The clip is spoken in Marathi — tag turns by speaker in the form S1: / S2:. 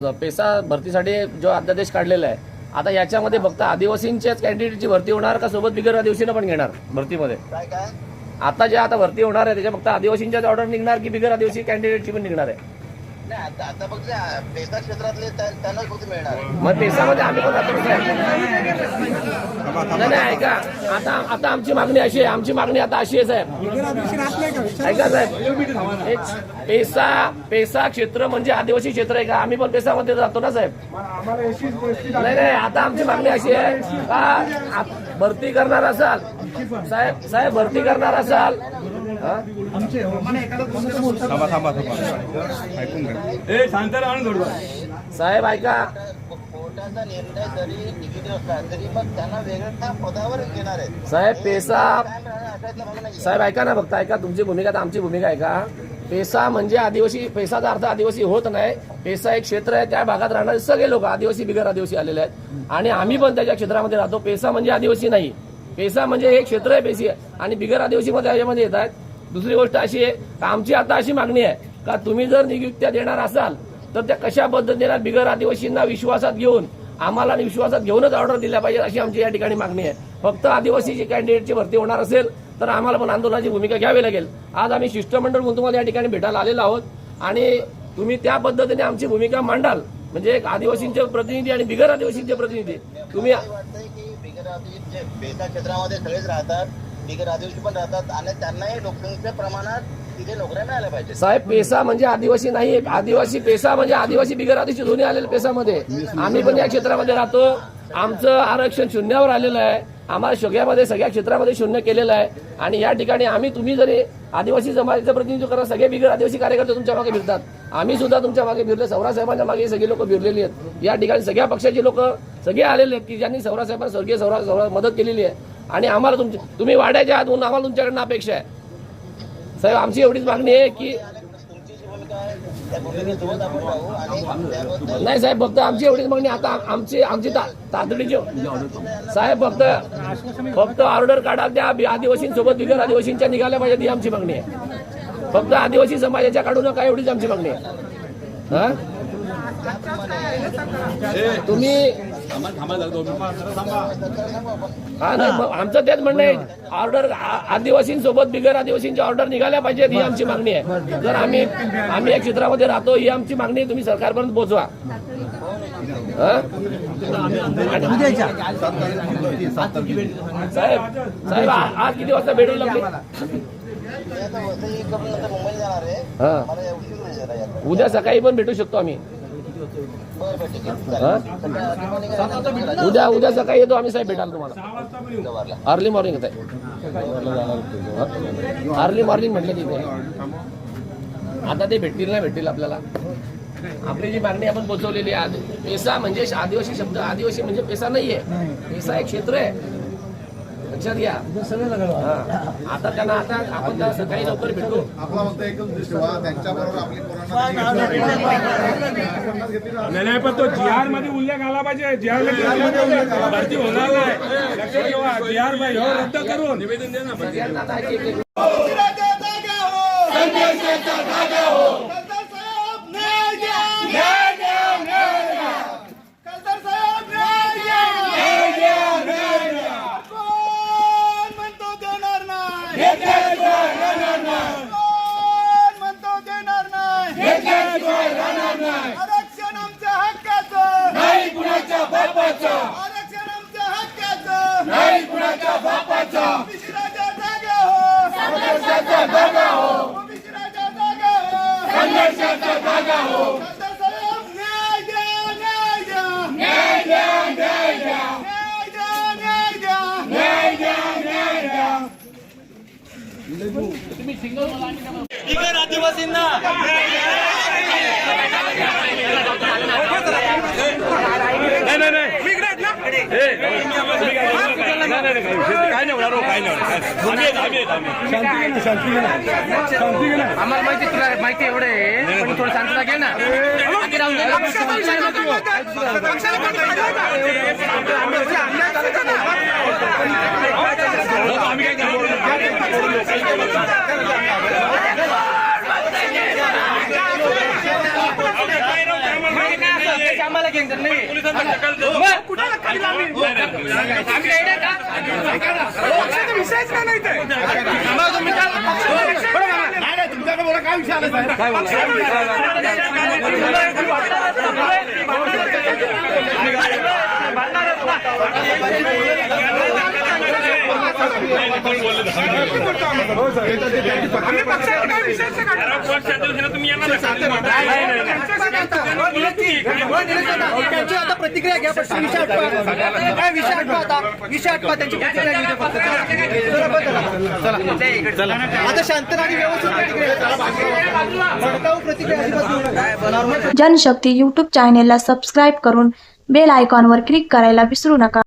S1: पेसा भरतीसाठी जो अध्यादेश काढलेला आहे आता याच्यामध्ये फक्त आदिवासींच्याच कॅन्डिडेटची भरती होणार का सोबत बिगर आदिवासीनं पण घेणार भरतीमध्ये?
S2: काय काय?
S1: आता जे आता भरती होणार आहे त्याच्या फक्त आदिवासींच्याच ऑर्डर निघणार की बिगर आदिवासी कॅन्डिडेटची पण निघणार आहे?
S2: नाही आता आता क्षेत्रातले त्या- त्यांनाच फक्त मिळणार.
S1: मग आम्ही पण साहेब नाही नाही ऐका. आता आता आमची मागणी अशी आहे आमची मागणी आता अशी आहे साहेब. ऐका साहेब. एक पेसा पेसा क्षेत्र म्हणजे आदिवासी क्षेत्र आहे का? आम्ही पण पेसामध्ये जातो ना साहेब. नाही नाही आता आमची मागणी अशी आहे. का आप- भरती करणार असाल? साहेब साहेब भरती करणार असाल?
S3: थांबा थांबा थांबा. ऐकून घ्या
S1: साहेब ऐका.
S2: कोर्टाचा निर्णय जरी निगेटिव्ह असला तरी मग त्यांना वेगळ्या पदावर घेणार आहेत
S1: साहेब पेसा साहेब ऐका ना फक्त ऐका तुमची भूमिका तर आमची भूमिका आहे का? पेसा म्हणजे आदिवासी पेसाचा अर्थ आदिवासी होत नाही. पेसा एक क्षेत्र आहे त्या भागात राहणारे सगळे लोक आदिवासी बिगर आदिवासी आलेले आहेत. आणि आम्ही पण त्याच्या क्षेत्रामध्ये राहतो. पेसा म्हणजे आदिवासी नाही. पेसा म्हणजे हे क्षेत्र आहे पेशी. आणि बिगर आदिवासी मध्ये याच्यामध्ये येत आहेत. दुसरी गोष्ट अशी आहे का आमची आता अशी मागणी आहे का तुम्ही जर नियुक्त्या देणार असाल तर त्या कशा पद्धतीने बिगर आदिवासींना विश्वासात घेऊन आम्हाला विश्वासात घेऊनच ऑर्डर दिल्या पाहिजे अशी आमची या ठिकाणी मागणी आहे. फक्त आदिवासीची कॅन्डिडेटची भरती होणार असेल तर आम्हाला पण आंदोलनाची भूमिका घ्यावी लागेल. आज आम्ही शिष्टमंडळ म्हणून तुम्हाला या ठिकाणी भेटायला आलेलो आहोत. आणि तुम्ही त्या पद्धतीने आमची भूमिका मांडाल म्हणजे एक आदिवासींचे प्रतिनिधी आणि बिगर आदिवासींचे प्रतिनिधी तुम्ही
S2: जे पेसा क्षेत्रामध्ये सगळेच राहतात बिगर आदिवासी पण राहतात आणि त्यांनाही लोकसंख्येच्या प्रमाणात तिथे नोकऱ्या मिळाल्या पाहिजे
S1: साहेब पेसा म्हणजे आदिवासी नाही आदिवासी पेसा म्हणजे आदिवासी बिगर आदिवासी दोन्ही आलेले पेसामध्ये. आम्ही पण या क्षेत्रामध्ये राहतो. आमचं आरक्षण शून्यावर आलेलं आहे. आम्हाला सगळ्यामध्ये सगळ्या क्षेत्रामध्ये शून्य केलेलं आहे. आणि या ठिकाणी आम्ही तुम्ही जरी आदिवासी जमातीचं प्रतिनिधित्व करा सगळे बिगर आदिवासी कार्यकर्ते तुमच्या मागे फिरतात. आम्ही सुद्धा तुमच्या मागे फिरले सौरासाहेबांच्या मागे सगळे लोक फिरलेली आहेत. या ठिकाणी सगळ्या पक्षाची लोक सगळे आलेले आहेत की ज्यांनी सौरासाहेबांना स्वर्गीय सौरा सौरा मदत केलेली आहे. आणि आम्हाला तुमची तुम्ही वाढायच्या आत म्हणून आम्हाला तुमच्याकडनं अपेक्षा आहे. साहेब आमची एवढीच मागणी आहे की नाही साहेब फक्त आमची एवढीच मागणी आता आमची आमची ता- तातडीची साहेब फक्त फक्त ऑर्डर काढा त्या आदिवासींसोबत बिगर आदिवासींच्या निघाल्या पाहिजे ही आमची मागणी आहे. फक्त आदिवासी समाजाच्या काढू नका एवढीच आमची मागणी आहे. हा? तुम्ही हा नाही मग आमचं तेच म्हणणं आहे. ऑर्डर आदिवासींसोबत बिगर आदिवासींच्या ऑर्डर निघाल्या पाहिजेत ही आमची मागणी आहे. जर आम्ही आम्ही या क्षेत्रामध्ये राहतो ही आमची मागणी तुम्ही सरकारपर्यंत पोहोचवा साहेब साहेब आज किती वाजता भेटू लागली. उद्या सकाळी पण भेटू शकतो आम्ही. उद्या उद्या सकाळी येतो आम्ही साहेब भेटाल तुम्हाला. अर्ली मॉर्निंग येत आहे अर्ली मॉर्निंग म्हटलं तिथे आता ते भेटतील नाही भेटतील आपल्याला. आपली जी मागणी आपण पोहोचवलेली आहे आदि- पेसा म्हणजे आदिवासी शब्द आदिवासी म्हणजे पेसा नाहीये. पेसा एक क्षेत्र आहे. लक्षात घ्या. हा. आता त्यांना आता आपण सकाळी लवकर भेटू.
S4: आपला फक्त त्यांच्याबरोबर आपली
S3: नाही नाही, पण तो जीआरमध्ये उल्लेख आला पाहिजे. जीआरमध्ये भरती होणार नाही लक्षात ठेवा जीआर रद्द करून. निवेदन द्या ना
S5: बिगर आदिवासींना
S3: नाही. नाही नाही नाही, नाही, नाही, काय नाही होणार हो, काय नाही होणार. आम्ही आहेत, आम्ही आहेत, आम्ही आहेत.
S6: आम्हाला माहिती तुला माहिती एवढं आहे पण थोडं शांतता घे ना बाकी राहून दे.
S3: आम्ही काय करणार?
S6: आम्हाला घेणार नाही
S3: पोलिसांना शकाल देऊ.
S6: मग कुठं धक्का दिला आम्ही
S3: नाही, नाही,
S6: का? पक्षाचा विषयच ते? तुम्ही काय- विषय
S4: तुमच्याकडे काय आला साहेब
S6: आम्ही पक्षाचा काय विषयच नाही?
S3: तुम्ही.
S5: त्यांची आता प्रतिक्रिया घ्या पण विषय आठवा काय विषय आठवा आता? विषय आठवा त्यांची प्रतिक्रिया घेऊ द्या फक्त. चला, चला. आता शांत आणि व्यवस्थित प्रतिक्रिया द्या. भडकाऊ प्रतिक्रिया अजिबात देऊ नका.
S7: जनशक्ती यूट्यूब चॅनेलला सबस्क्राईब करून बेल आयकॉनवर क्लिक करायला विसरू नका.